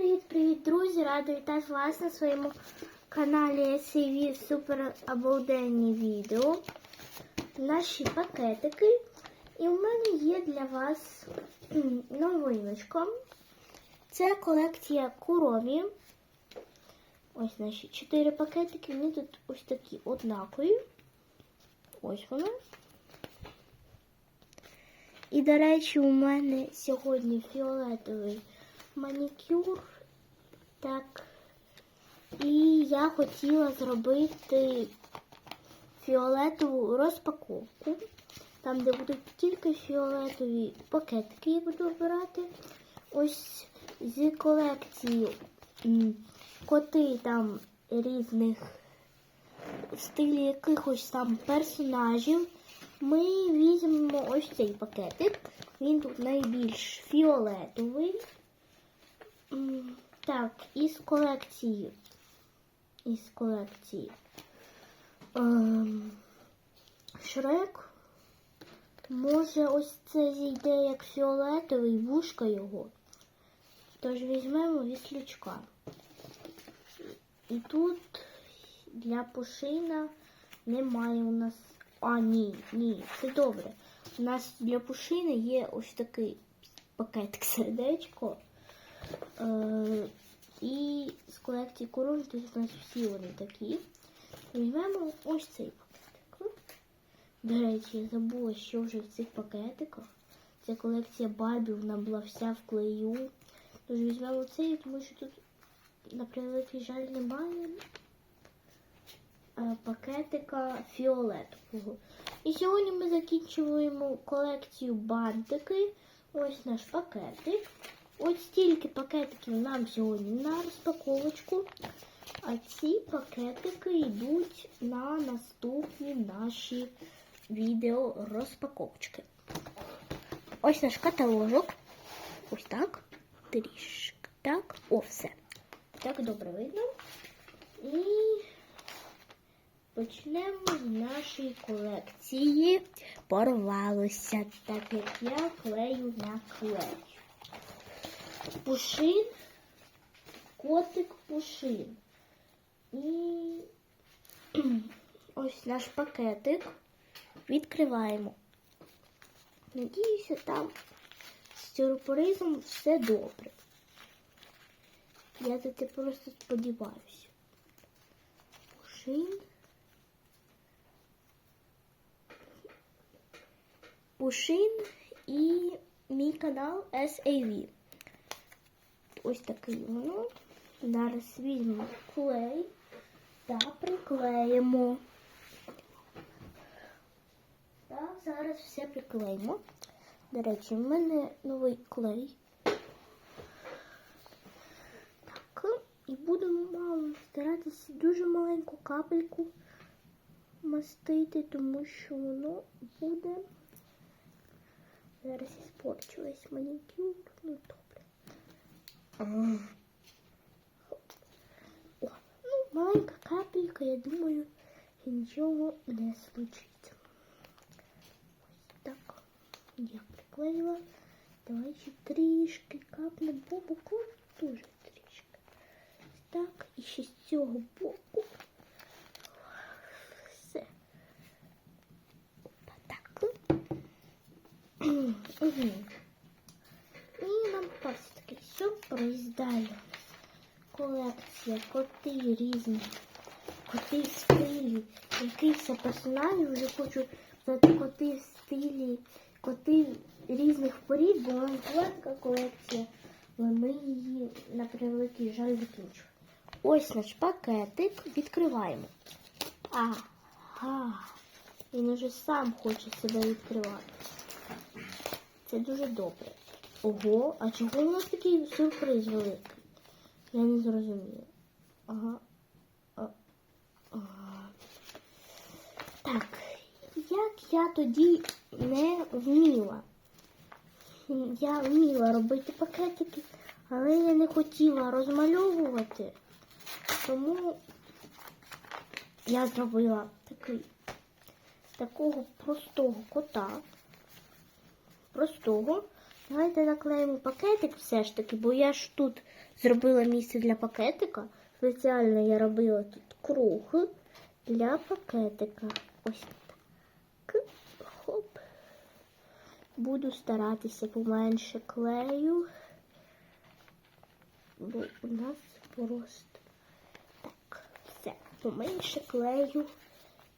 Привіт-привіт, друзі! Рада вітати вас на своєму каналі SAV Супер обалденні відео. Наші пакетики. І у мене є для вас новиночка. Це колекція куромі. Ось наші чотири пакетики. Вони тут ось такі однакові. Ось вони. І, до речі, у мене сьогодні фіолетовий манікюр. Так. І я хотіла зробити фіолетову розпаковку. Там, де будуть тільки фіолетові пакетики, я буду обирати. Ось з колекції коти там різних стилів якихось там персонажів. Ми візьмемо ось цей пакетик. Він тут найбільш фіолетовий. Так, із колекції. Із колекції. Ем, Шрек. Може, ось це зійде як фіолетовий вушка його. Тож візьмемо віслючка. І тут для пушина немає у нас. А, ні, ні, це добре. У нас для пушини є ось такий пакетик сердечко. Е, і з колекції корон, тут у нас всі вони такі. Візьмемо ось цей пакетик. До речі, я забула, що вже в цих пакетиках. Ця колекція Барбі, вона була вся в клею. Тож візьмемо цей, тому що тут, на превеликий жаль, немає е, пакетика фіолетового. І сьогодні ми закінчуємо колекцію бантики. Ось наш пакетик. Ось стільки пакетиків нам сьогодні на розпаковочку. А ці пакетики йдуть на наступні наші відео розпаковочки. Ось наш каталожок. Ось так. Трішки. Так. О, все. Так добре видно. І почнемо з нашої колекції. Порвалося, так як я клею на клей. Пушин, котик пушин. І ось наш пакетик. Відкриваємо. Надіюся, там з сюрпризом все добре. Я тут просто сподіваюся. Пушин. Пушин і мій канал SAV. Ось такий воно. Зараз візьмемо клей та приклеїмо. Так, зараз все приклеїмо. До речі, в мене новий клей. Так, і будемо старатися дуже маленьку капельку мастити, тому що воно буде. Зараз іспорчилась манікюр. Ну добре. Ну, маленька капелька, я думаю, нічого не случиться. Ось так. Я приклеїла. Давай ще трішки по боку. Дуже трішки. Так. І ще з цього боку. Все. Опа, так. Угу. І нам ось такий сюрприз далі. Колекція коти різні. Коти в стилі. Якихось персонажів вже хочу взяти коти в стилі, коти різних порід, була така колекція, але ми її на превеликий жаль закінчили. Ось наш пакетик. Відкриваємо. Ага. Він уже сам хоче себе відкривати. Це дуже добре. Ого, а чого у нас такий сюрприз великий? Я не зрозуміла. Ага. Ага. Так, як я тоді не вміла. Я вміла робити пакетики, але я не хотіла розмальовувати. Тому я зробила такий, такого простого кота. Простого. Давайте наклеїмо пакетик все ж таки, бо я ж тут зробила місце для пакетика. Спеціально я робила тут круг для пакетика. Ось так. Хоп. Буду старатися поменше клею. Бо у нас просто так, все. Поменше клею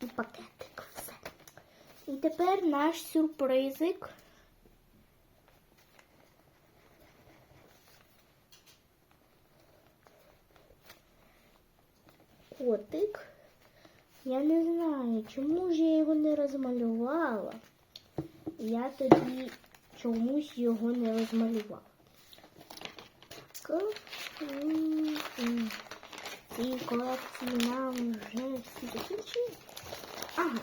і пакетик. Все. І тепер наш сюрпризик. Котик. Я не чому ж я його не розмалювала. Я тоді чомусь його не розмалювала. Ці колекції нам вже всі закінчили. Ага.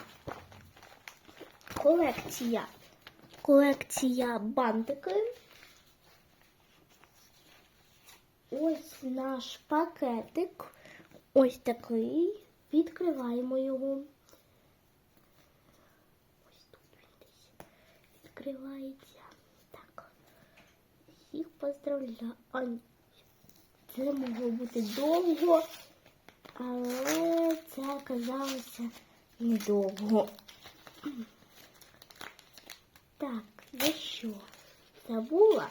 Колекція. Колекція бантики. Ось наш пакетик. Ось такий. Відкриваємо його. Ось тут він десь відкривається. Так. Всіх поздравляю. А, Це могло бути довго, але це оказалося недовго. Так, я що? Забула?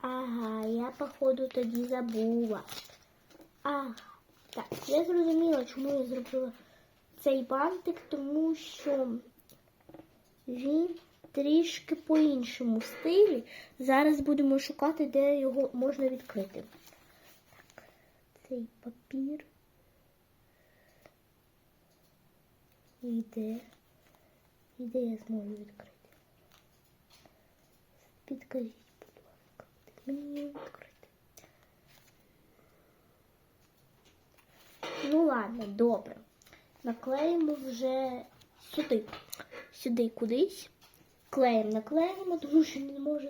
Ага, я походу тоді забула. Ага, так, я зрозуміла, чому я зробила цей бантик, тому що він трішки по іншому стилі. Зараз будемо шукати, де його можна відкрити. Так, цей папір. І де? Я зможу відкрити? Підкажіть, будь ласка, мені його відкрити? Ну ладно, добре. Наклеїмо вже сюди. Сюди кудись. Клеєм наклеїмо, тому що не можу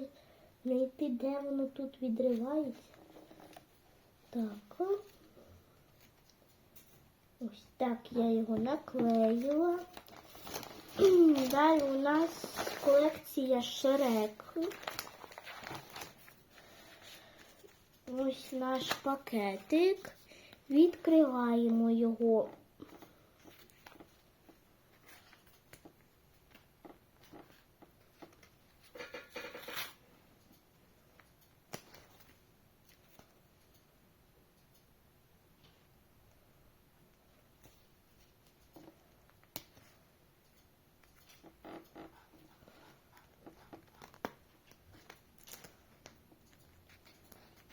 знайти, де воно тут відривається. Так. Ось так я його наклеїла. Далі у нас колекція Шрек. Ось наш пакетик. Відкриваємо його.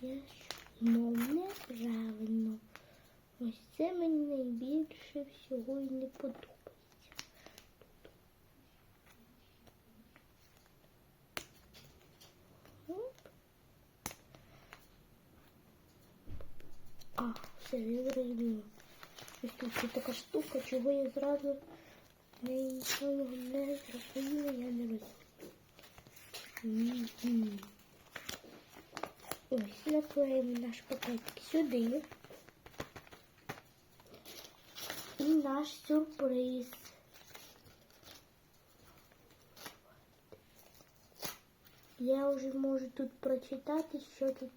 Ну, неправильно. Ось це мені найбільше всього і не подобається. А, все, я зрозуміла. Ось тут є така штука, чого я зразу не нічого не зрозуміла, я не розумію. Ось наклеїмо наш пакетик сюди. І наш сюрприз. Я вже можу тут прочитати, що тут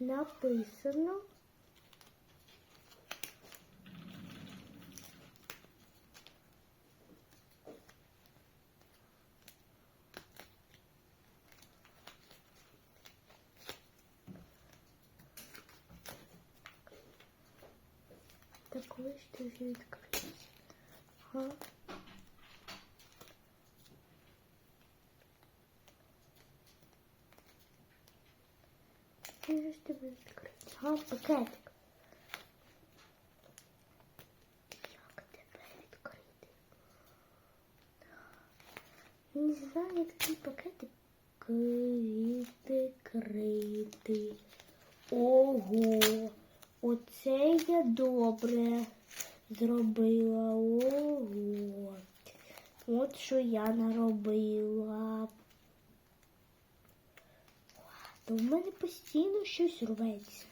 написано. Так ось ти вже відкрити. Ага. Ти ж тебе відкрити. Ага, пакетик. Як тебе відкрити? Не знаю, як цей пакетик відкрити. Ого! Оце я добре зробила. Ого. От що я наробила. То в мене постійно щось рветься.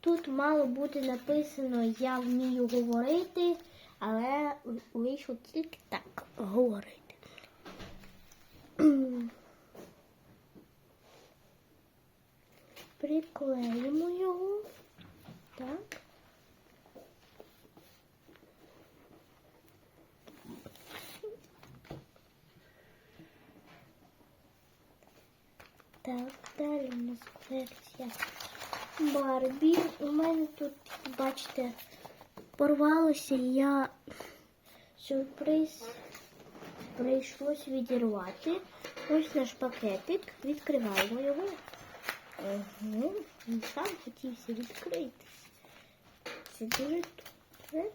Тут мало бути написано Я вмію говорити, але вийшло тільки так говорити. Приклеїмо його. Так. Так, далі у нас колекція Барбі. У мене тут, бачите, порвалося, і я сюрприз прийшлось відірвати. Ось наш пакетик. Відкриваємо його. Угу. Він сам хотівся відкритись. Це дуже добре.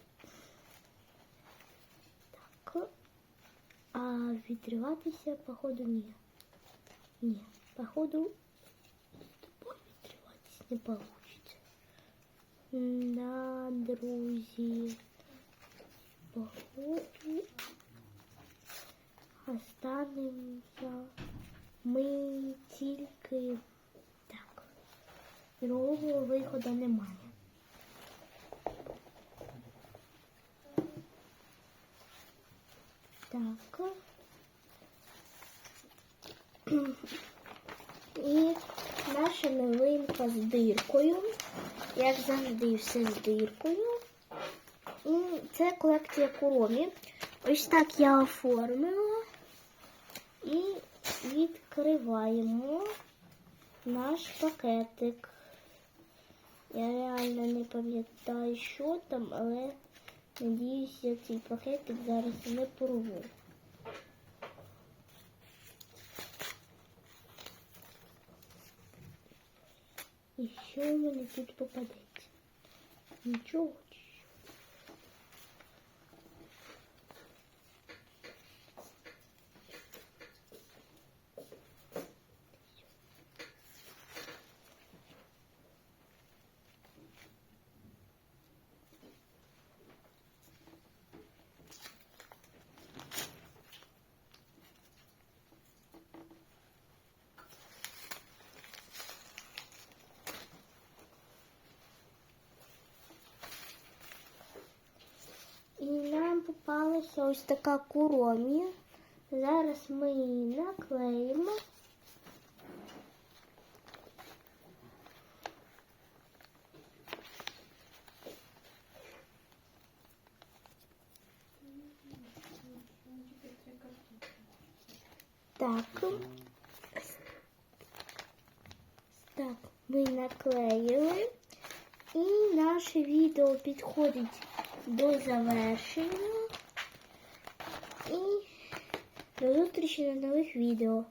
Так. А відриватися, походу, ні. Ні, походу, з тобою відриватись не получится. Да, друзі. Походу, останемося ми тільки. Другого виходу немає. Так. І наша новинка з диркою. Як завжди, все з диркою. І це колекція куромі. Ось так я оформила. І відкриваємо наш пакетик. Я реально не пам'ятаю, що там, але надіюсь, я цей пакетик зараз не порву. І що в тут попадеться? Нічого. попалася ось така куромі. Зараз ми її наклеїмо. Так. Так, ми наклеїли. І наше відео підходить до завершення. До зустрічі на нових відео.